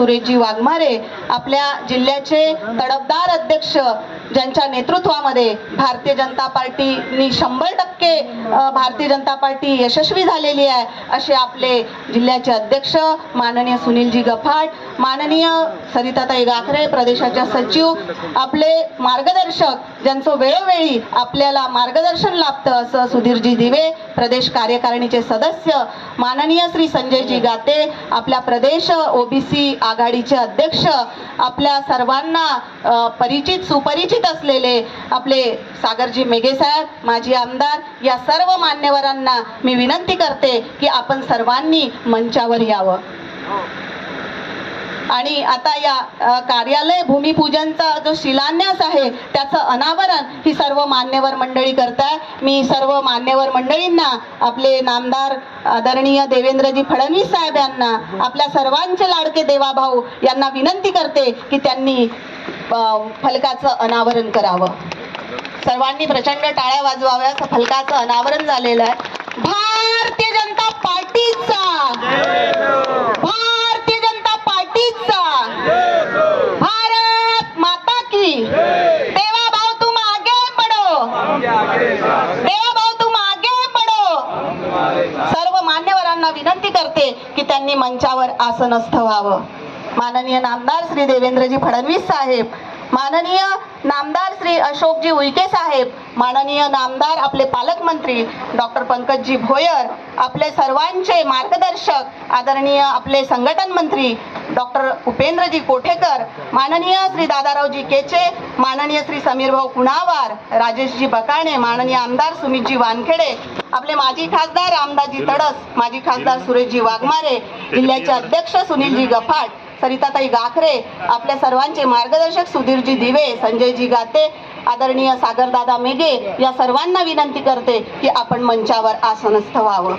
सुरेशजी वाघमारे आपल्या जिल्ह्याचे तडफदार अध्यक्ष ज्यांच्या नेतृत्वामध्ये भारतीय जनता पार्टीनी शंभर टक्के भारतीय जनता पार्टी यशस्वी झालेली आहे असे आपले जिल्ह्याचे अध्यक्ष माननीय सुनीलजी गफाट माननीय सरिताताई गाखरे प्रदेशाच्या सचिव आपले मार्गदर्शक ज्यांचं वेळोवेळी आपल्याला मार्गदर्शन लाभतं असं सुधीरजी दिवे प्रदेश कार्यकारिणीचे सदस्य माननीय श्री संजयजी गाते आपल्या प्रदेश ओबीसी आघाडीचे अध्यक्ष आपल्या सर्वांना परिचित सुपरिचित उपस्थित असलेले आपले सागरजी मेघे साहेब माजी आमदार या सर्व मान्यवरांना मी विनंती करते की आपण सर्वांनी मंचावर यावं. आणि आता या कार्यालय भूमिपूजनचा जो शिलान्यास आहे त्याचं अनावरण ही सर्व मान्यवर मंडळी करताय. मी सर्व मान्यवर मंडळींना आपले नामदार आदरणीय देवेंद्रजी फडणवीस साहेब यांना आपल्या सर्वांचे लाडके देवाभाऊ यांना विनंती करते की त्यांनी फलकाचं अनावरण करावं. सर्वांनी प्रचंड टाळ्या वाजवाव्या असं फलकाचं अनावरण झालेलं आहे. भारतीय जनता पार्टीचा! भारतीय जनता पार्टीचा! भारत माता की! देवा भाऊ तुम आगे पडो देवा भाऊ तुम आगे पडो सर्व मान्यवरांना विनंती करते की त्यांनी मंचावर आसनस्थ व्हावं. माननीय नामदार श्री देवेंद्रजी फडणवीस साहेब माननीय नामदार श्री अशोकजी उईके साहेब माननीय नामदार आपले पालकमंत्री डॉक्टर पंकजजी भोयर आपले सर्वांचे मार्गदर्शक आदरणीय आपले संघटन मंत्री डॉक्टर उपेंद्रजी कोठेकर माननीय श्री दादारावजी केचे माननीय श्री समीरभाऊ कुणावार राजेशजी बकाणे माननीय आमदार सुमितजी वानखेडे आपले माजी खासदार रामदासजी तडस माजी खासदार सुरेशजी वाघमारे जिल्ह्याचे अध्यक्ष सुनीलजी गफाट सरिताताई गाखरे आपल्या सर्वांचे मार्गदर्शक सुधीरजी दिवे संजयजी गाते आदरणीय सागरदादा मेघे या सर्वांना विनंती करते की आपण मंचावर आसनस्थ व्हावं.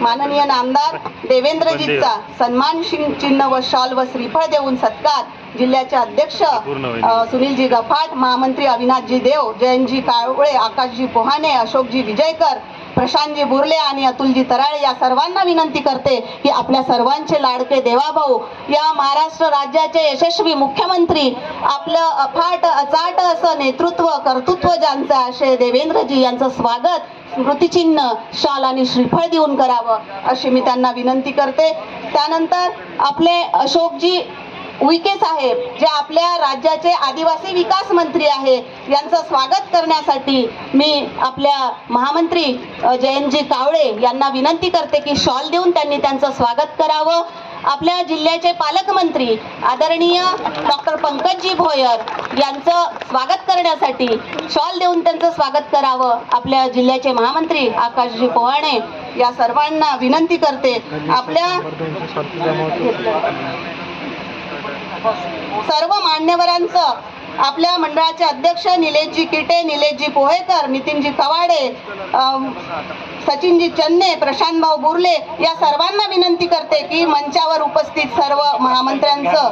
माननीय नामदार देवेंद्रजीचा सन्मान चिन्ह व शॉल व श्रीफळ देऊन सत्कार. जिल्ह्याचे अध्यक्ष सुनीलजी गफाट महामंत्री अविनाथजी देव जयंतजी कावळे आकाशजी पोहाणे अशोकजी विजयकर प्रशांतजी बुर्ले आणि अतुलजी तराळे या सर्वांना विनंती करते की आपल्या सर्वांचे लाडके देवाभाऊ या महाराष्ट्र राज्याचे यशस्वी मुख्यमंत्री आपलं अफाट अचाट असं नेतृत्व कर्तृत्व ज्यांचं असे देवेंद्रजी यांचं स्वागत स्मृतिचिन्ह शाल आणि श्रीफळ देऊन करावं अशी मी त्यांना विनंती करते. त्यानंतर आपले अशोकजी उईके साहेब जे आपल्या राज्याचे आदिवासी विकास मंत्री आहे यांचं स्वागत करण्यासाठी मी आपल्या महामंत्री जयंती जयंतजी कावळे यांना विनंती करते की शॉल देऊन त्यांनी त्यांचं स्वागत करावं. आपल्या जिल्ह्याचे पालकमंत्री आदरणीय डॉक्टर पंकजजी भोयर यांचं स्वागत करण्यासाठी शॉल देऊन त्यांचं स्वागत करावं. आपल्या जिल्ह्याचे महामंत्री आकाशजी पोहाणे या सर्वांना विनंती करते. आपल्या सर्व मान्यवरांचं आपल्या मंडळाचे अध्यक्ष निलेशजी किटे निलेशजी पोहेकर नितीनजी कवाडे सचिनजी चन्ने प्रशांतभाऊ बुर्ले या सर्वांना विनंती करते की मंचावर उपस्थित सर्व महामंत्र्यांचं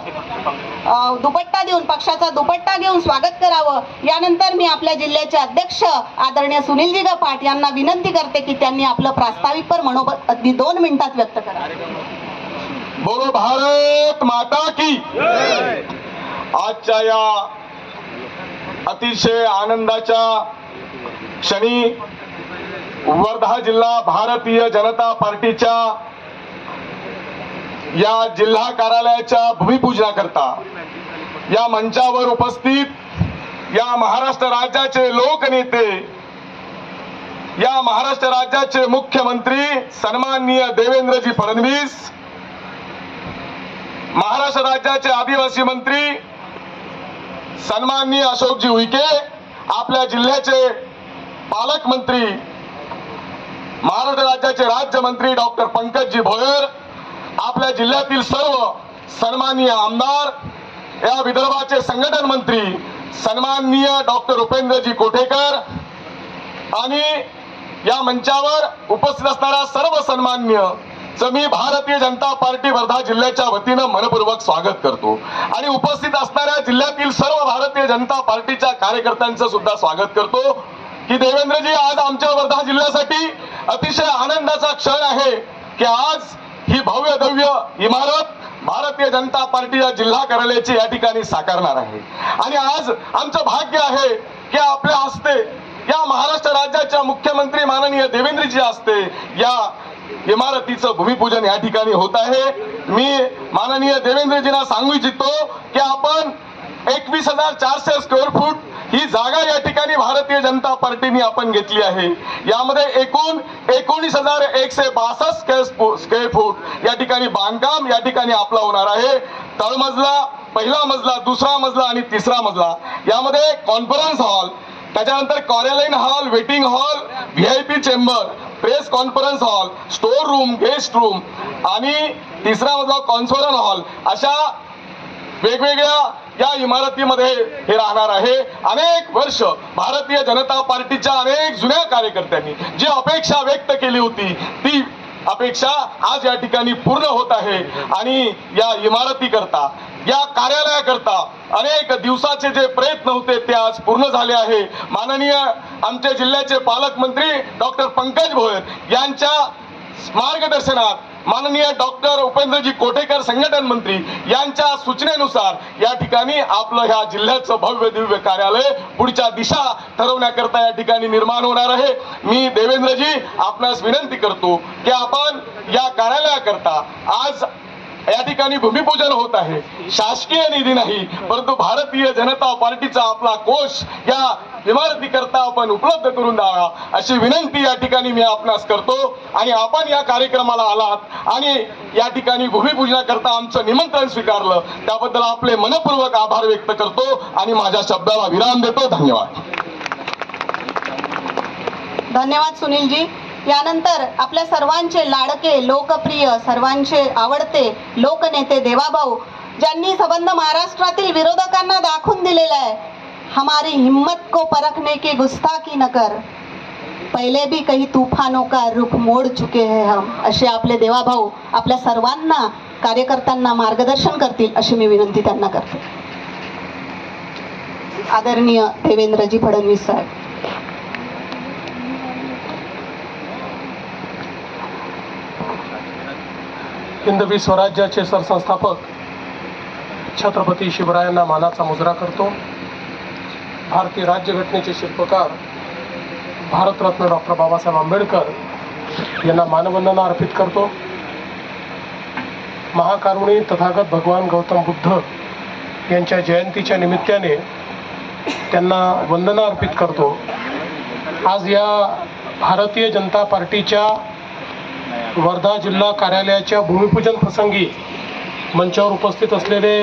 दुपट्टा देऊन पक्षाचा दुपट्टा घेऊन स्वागत करावं. यानंतर मी आपल्या जिल्ह्याचे अध्यक्ष आदरणीय सुनीलजी गपाट यांना विनंती करते की त्यांनी आपलं प्रास्ताविक पर मनोबत अगदी दोन मिनिटात व्यक्त करावं बोलो भारत माता की। आजच्या या अतिशय आनंदाच्या क्षणी वर्धा जिल्हा भारतीय जनता पार्टीच्या या जिल्हा कार्यालयाच्या भूमिपूजनाकरता या मंचावर उपस्थित या महाराष्ट्र राज्याचे लोकनेते या महाराष्ट्र राज्याचे मुख्यमंत्री सन्माननीय देवेंद्रजी फडणवीस महाराष्ट्र राज्याचे आदिवासी मंत्री सन्माननीय अशोकजी उईके आपल्या जिल्ह्याचे पालकमंत्री महाराष्ट्र राज्याचे राज्यमंत्री डॉक्टर पंकजजी भोयर आपल्या जिल्ह्यातील सर्व सन्माननीय आमदार या विदर्भाचे संघटन मंत्री सन्माननीय डॉक्टर उपेंद्रजी कोठेकर आणि या मंचावर उपस्थित असणाऱ्या सर्व सन्मान्य च मी भारतीय जनता पार्टी वर्धा जिल्ह्याच्या वतीनं मनपूर्वक स्वागत करतो. आणि उपस्थित असणाऱ्या जिल्ह्यातील सर्व भारतीय जनता पार्टीच्या कार्यकर्त्यांचं सुद्धा स्वागत करतो. की देवेंद्रजी आज आमच्या वर्धा जिल्ह्यासाठी अतिशय आनंदाचा क्षण आहे की आज ही भव्य दव्य इमारत भारतीय जनता पार्टीच्या जिल्हा कार्यालयाची या ठिकाणी साकारणार आहे. आणि आज आमचं भाग्य आहे की आपल्या हस्ते या महाराष्ट्र राज्याच्या मुख्यमंत्री माननीय देवेंद्रजी असते या इमारतीचं भूमिपूजन या ठिकाणी होत आहे. मी माननीय देवेंद्रजींना सांगू इच्छितो की आपण एकवीस हजार चारशे स्क्वेअर फूट ही जागा या ठिकाणी भारतीय जनता पार्टीने आपण घेतली आहे. यामध्ये एकूण एकोणीस हजार एकशे बासष्ट स्क्वेअर स्क्वेअर फूट या ठिकाणी बांधकाम या ठिकाणी आपला होणार आहे. तळमजला पहिला मजला दुसरा मजला आणि तिसरा मजला. यामध्ये कॉन्फरन्स हॉल त्याच्यानंतर कार्यालयीन hall waiting hall V I P chamber press conference hall store room guest room आणि तिसरा मजला कॉन्फरन्स हॉल अशा वेगवेगळ्या या इमारतीमध्ये हे राहणार आहे. अनेक वर्ष भारतीय जनता पार्टीच्या अनेक जुन्या कार्यकर्त्यांनी जी अपेक्षा व्यक्त केली होती ती अपेक्षा आज या ठिकाणी पूर्ण होत आहे. आणि या इमारतीकरता या कार्यालयाकरता अनेक दिवसाचे जे प्रयत्न होते ते आज पूर्ण झाले आहे. माननीय आमच्या जिल्ह्याचे पालकमंत्री डॉक्टर पंकज भोयर यांच्या मार्गदर्शनात माननीय डॉक्टर उपेंद्रजी कोटेकर संघटन मंत्री यांच्या सूचनेनुसार या ठिकाणी आपलं ह्या जिल्ह्याचं भव्य दिव्य कार्यालय पुढच्या दिशा ठरवण्याकरता या ठिकाणी निर्माण होणार आहे. मी देवेंद्रजी आपणास विनंती करतो की आपण या कार्यालयाकरता आज या ठिकाणी भूमिपूजन होत आहे. शासकीय निधी नाही परंतु भारतीय जनता पार्टीचा आपला कोष या इमारतीकरता आपण उपलब्ध करून द्यावा अशी विनंती या ठिकाणी मी आपणास करतो. आणि आपण या कार्यक्रमाला आलात आणि या ठिकाणी भूमिपूजनाकरता आमचं निमंत्रण स्वीकारलं त्याबद्दल आपले मनपूर्वक आभार व्यक्त करतो आणि माझ्या शब्दाला विराम देतो. धन्यवाद. धन्यवाद सुनीलजी. यानंतर आपल्या सर्वांचे लाडके लोकप्रिय सर्वांचे आवडते लोकनेते देवाभाऊ ज्यांनी संबंध महाराष्ट्रातील विरोधकांना दाखवून दिलेला आहे हमारी हिम्मत को परखने की गुस्ताखी न कर. पहिले भी काही तुफानों का रुख मोड चुके हैं हम असे आपले देवाभाऊ आपल्या सर्वांना कार्यकर्त्यांना मार्गदर्शन करतील अशी मी विनंती त्यांना करते. आदरणीय देवेंद्रजी फडणवीस साहेब. हिंदवी स्वराज्याचे सरसंस्थापक छत्रपती शिवरायांना मानाचा मुजरा करतो. भारतीय राज्यघटनेचे शिल्पकार भारतरत्न डॉक्टर बाबासाहेब आंबेडकर यांना मानवंदना अर्पित करतो. महाकारुणी तथागत भगवान गौतम बुद्ध यांच्या जयंतीच्या निमित्ताने त्यांना वंदना अर्पित करतो. आज या भारतीय जनता पार्टीच्या वर्धा जिल्हा कार्यालयाच्या भूमिपूजन प्रसंगी मंचावर उपस्थित असलेले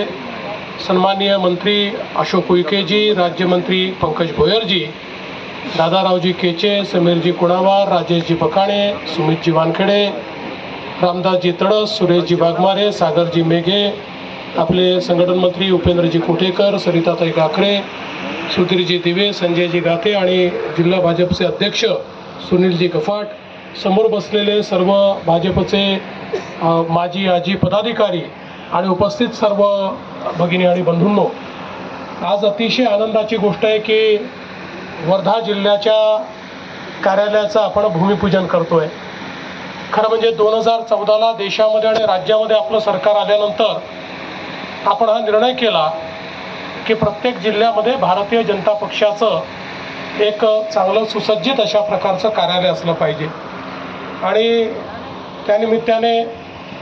सन्माननीय मंत्री अशोक उईकेजी राज्यमंत्री पंकज भोयरजी दादारावजी केचे समीरजी कुणावार राजेशजी बकाणे सुमितजी वानखेडे रामदासजी तडस सुरेशजी वाघमारे सागरजी मेघे आपले संघटन मंत्री उपेंद्रजी कोठेकर सरिताताई गाखरे सुधीरजी दिवे संजयजी गाते आणि जिल्हा भाजपचे अध्यक्ष सुनीलजी गफाट समोर बसलेले सर्व भाजपचे माजी आजी पदाधिकारी आणि उपस्थित सर्व भगिनी आणि बंधूंनो आज अतिशय आनंदाची गोष्ट आहे की वर्धा जिल्ह्याच्या कार्यालयाचं आपण भूमिपूजन करतोय. खरं म्हणजे दोन हजार चौदाला देशामध्ये आणि राज्यामध्ये आपलं सरकार आल्यानंतर आपण हा निर्णय केला की प्रत्येक जिल्ह्यामध्ये भारतीय जनता पक्षाचं एक चांगलं सुसज्जित अशा प्रकारचं कार्यालय असलं पाहिजे. आणि त्यानिमित्ताने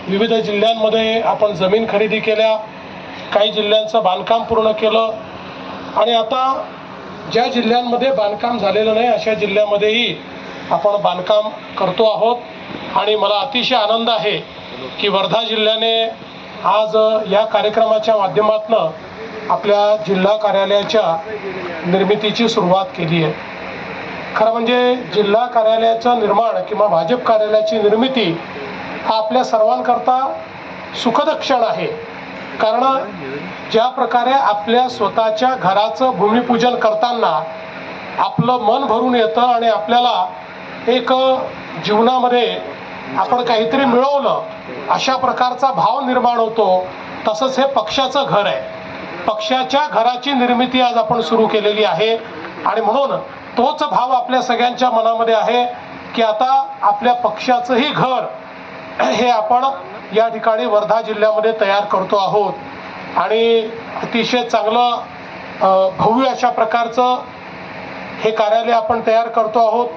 विविध जिल्ह्यांमध्ये आपण जमीन खरेदी केल्या काही जिल्ह्यांचं बांधकाम पूर्ण केलं. आणि आता ज्या जिल्ह्यांमध्ये बांधकाम झालेलं नाही अशा जिल्ह्यामध्येही आपण बांधकाम करतो आहोत. आणि मला अतिशय आनंद आहे की वर्धा जिल्ह्याने आज या कार्यक्रमाच्या माध्यमातून आपल्या जिल्हा कार्यालयाच्या निर्मितीची सुरुवात केली आहे. खरं म्हणजे जिल्हा कार्यालयाचं निर्माण किंवा भाजप कार्यालयाची निर्मिती हा आपल्या सर्वांकरता सुखद क्षण आहे. कारण ज्या प्रकारे आपल्या स्वतःच्या घराचं भूमिपूजन करताना आपलं मन भरून येतं आणि आपल्याला एक जीवनामध्ये आपण काहीतरी मिळवलं अशा प्रकारचा भाव निर्माण होतो. तसंच हे पक्षाचं घर आहे. पक्षाच्या घराची निर्मिती आज आपण सुरू केलेली आहे. आणि म्हणून तोच भाव आपल्या सगळ्यांच्या मनामध्ये आहे की आता आपल्या पक्षाचंही घर हे आपण या ठिकाणी वर्धा जिल्ह्यामध्ये तयार करतो आहोत. आणि अतिशय चांगलं भव्य अशा प्रकारचं हे कार्यालय आपण तयार करतो आहोत.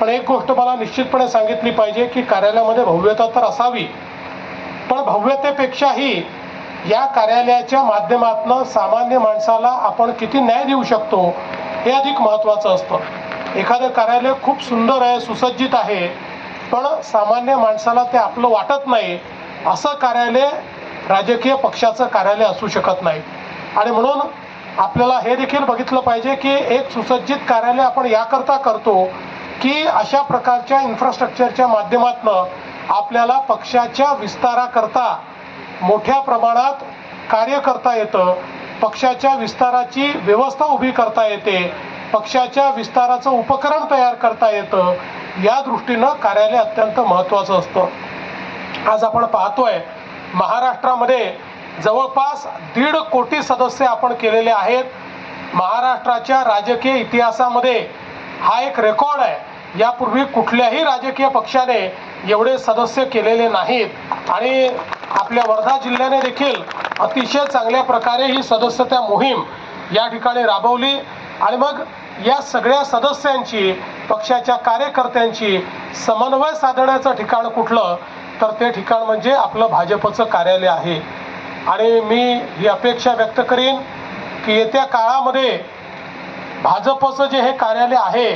पण एक गोष्ट मला निश्चितपणे सांगितली पाहिजे की कार्यालयामध्ये भव्यता तर असावी पण भव्यतेपेक्षाही या कार्यालयाच्या माध्यमातून सामान्य माणसाला आपण किती न्याय देऊ शकतो हे अधिक महत्त्वाचं असतं. एखादं कार्यालय खूप सुंदर आहे सुसज्जित आहे पण सामान्य माणसाला ते आपलं वाटत नाही. असं कार्यालय राजकीय पक्षाचं कार्यालय असू शकत नाही. आणि म्हणून आपल्याला हे देखील बघितलं पाहिजे की एक सुसज्जित कार्यालय आपण याकरता करतो की अशा प्रकारच्या इन्फ्रास्ट्रक्चरच्या माध्यमातनं आपल्याला पक्षाच्या विस्ताराकरता मोठ्या प्रमाणात कार्य करता येतं. पक्षाच्या विस्ताराची व्यवस्था उभी करता येते. पक्षाच्या विस्ताराचं उपकरण तयार करता येतं. या दृष्टीनं कार्यालय अत्यंत महत्त्वाचं असतं. आज आपण पाहतोय महाराष्ट्रामध्ये जवळपास दीड कोटी सदस्य आपण केलेले आहेत. महाराष्ट्राच्या राजकीय इतिहासामध्ये हा एक रेकॉर्ड आहे. यापूर्वी कुठल्याही राजकीय पक्षाने एवढे सदस्य केलेले नाहीत. आणि आपल्या वर्धा जिल्ह्याने देखील अतिशय चांगल्या प्रकारे ही सदस्यता मोहीम या ठिकाणी राबवली. आणि मग या सगळ्या सदस्यांची पक्षाच्या कार्यकर्त्यांची समन्वय साधण्याचं ठिकाण कुठलं? तर ते ठिकाण म्हणजे आपलं भाजपचं कार्यालय आहे. आणि मी ही अपेक्षा व्यक्त करीन की येत्या काळामध्ये भाजपचं जे हे कार्यालय आहे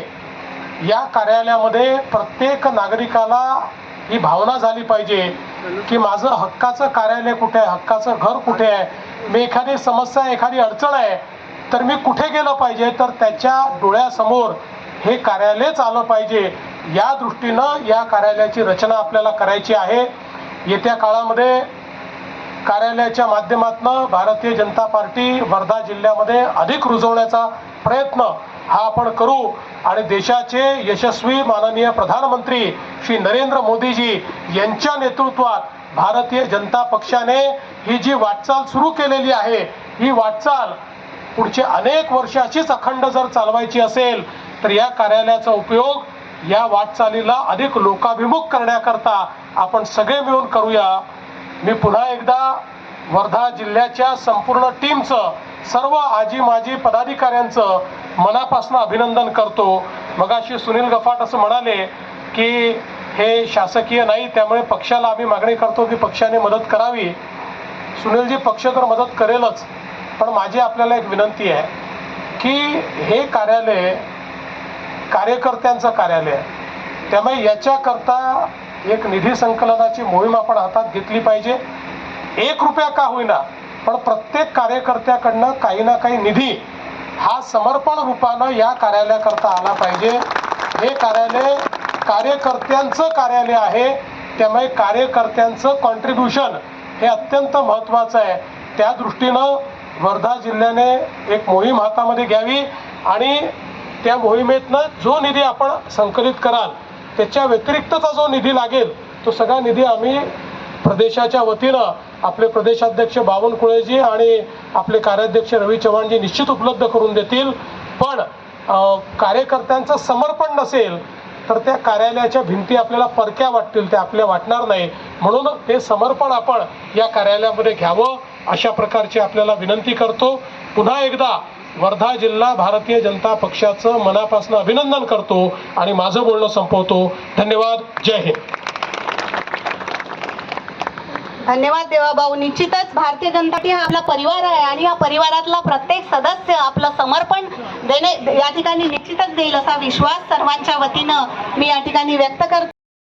या कार्यालयामध्ये प्रत्येक नागरिकाला ही भावना झाली पाहिजे की माझं हक्काचं कार्यालय कुठे आहे? हक्काचं घर कुठे आहे? मी एखादी समस्या एखादी अडचण आहे तर मी कुठे गेलं पाहिजे? तर त्याच्या डोळ्यासमोर हे कार्यालयच आलं पाहिजे. या दृष्टीनं या कार्यालयाची रचना आपल्याला करायची आहे. येत्या काळामध्ये कार्यालयाच्या माध्यमातून भारतीय जनता पार्टी वर्धा जिल्ह्यामध्ये अधिक रुजवण्याचा प्रयत्न हा आपण करू. आणि देशाचे यशस्वी माननीय प्रधानमंत्री श्री नरेंद्र मोदीजी यांच्या नेतृत्वात भारतीय जनता पक्षाने ही जी वाटचाल सुरू केलेली आहे ही वाटचाल पुढचे अनेक वर्ष अशीच अखंड जर चालवायची असेल तर या कार्यालयाचा उपयोग या वाटचालीला अधिक लोकाभिमुख करण्याकरता आपण सगळे मिळून करूया. मी पुन्हा एकदा वर्धा जिल्ह्याच्या संपूर्ण टीमचं सर्व आजी माजी पदाधिकाऱ्यांचं मनापासून अभिनंदन करतो. मगाशी सुनील गफाट असं म्हणाले की हे शासकीय नाही त्यामुळे पक्षाला आम्ही मागणी करतो की पक्षाने मदत करावी. सुनीलजी पक्ष तर मदत करेलच पण माझी आपल्याला एक विनंती आहे की हे कार्यालय कार्यकर्त्यांचं कार्यालय आहे त्यामुळे याच्याकरता एक निधी संकलनाची मोहीम आपण हातात घेतली पाहिजे. एक रुपया का होईना पण प्रत्येक कार्यकर्त्याकडनं काही ना काही निधी हा समर्पण रूपानं या कार्यालयाकरता आला पाहिजे. हे कार्यालय कार्यकर्त्यांचं कार्यालय आहे. त्यामुळे कार्यकर्त्यांचं कॉन्ट्रीब्युशन हे अत्यंत महत्त्वाचं आहे. त्या दृष्टीनं वर्धा जिल्ह्याने एक मोहीम हातामध्ये घ्यावी आणि त्या मोहिमेतनं जो निधी आपण संकलित कराल त्याच्या व्यतिरिक्तचा जो निधी लागेल तो सगळा निधी आम्ही प्रदेशाच्या वतीनं आपले प्रदेशाध्यक्ष बावनकुळेजी आणि आपले कार्याध्यक्ष रवी चव्हाणजी निश्चित उपलब्ध करून देतील. पण कार्यकर्त्यांचं समर्पण नसेल तर त्या कार्यालयाच्या भिंती आपल्याला परक्या वाटतील त्या आपल्या वाटणार नाही. म्हणून हे समर्पण आपण या कार्यालयामध्ये घ्यावं अशा प्रकारची आपल्याला विनंती करतो. पुन्हा एकदा वर्धा जिल्हा भारतीय जनता पक्षाचं मनापासून अभिनंदन करतो आणि माझं बोलणं संपवतो. धन्यवाद. जय हिंद. धन्यवाद देवाभाऊ निश्चितच भारतीय जनता पार्टी हा आपला परिवार आहे आणि या परिवारातला प्रत्येक सदस्य आपलं समर्पण देणे या ठिकाणी निश्चितच देईल असा विश्वास सर्वांच्या वतीनं मी या ठिकाणी व्यक्त करते.